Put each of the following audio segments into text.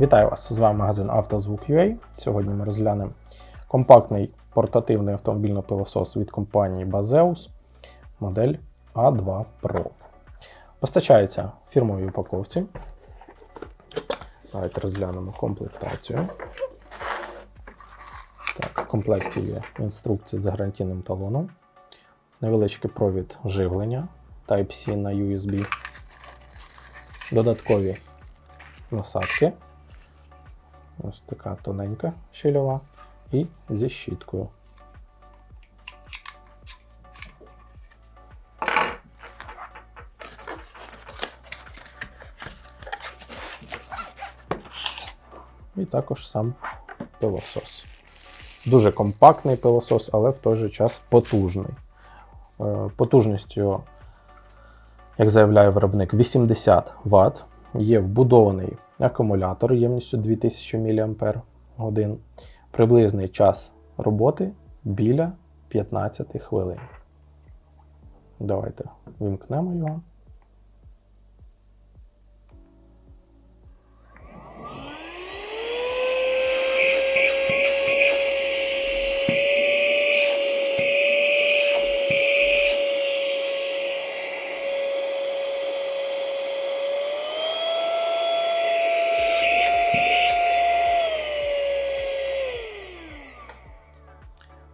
Вітаю вас! З вами магазин «Автозвук.UA». Сьогодні ми розглянемо компактний портативний автомобільний пилосос від компанії Bazeus, модель A2 Pro. Постачається в фірмовій упаковці. Давайте розглянемо комплектацію. Так, в комплекті є інструкція з гарантійним талоном, невеличкий провід живлення Type-C на USB, додаткові насадки. Ось така тоненька щільова і зі щіткою. І також сам пилосос. Дуже компактний пилосос, але в той же час потужний. Е, Потужністю, як заявляє виробник, 80 Вт. Є вбудований акумулятор ємністю 2000 мАч. Приблизний час роботи біля 15 хвилин. Давайте вимкнемо його.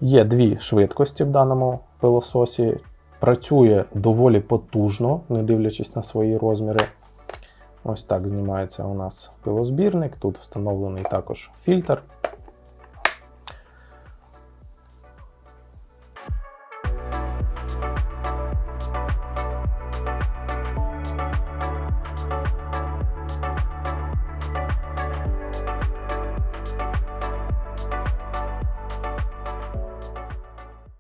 Є дві швидкості в даному пилососі. Працює доволі потужно, не дивлячись на свої розміри. Ось так знімається у нас пилозбірник. Тут встановлений також фільтр.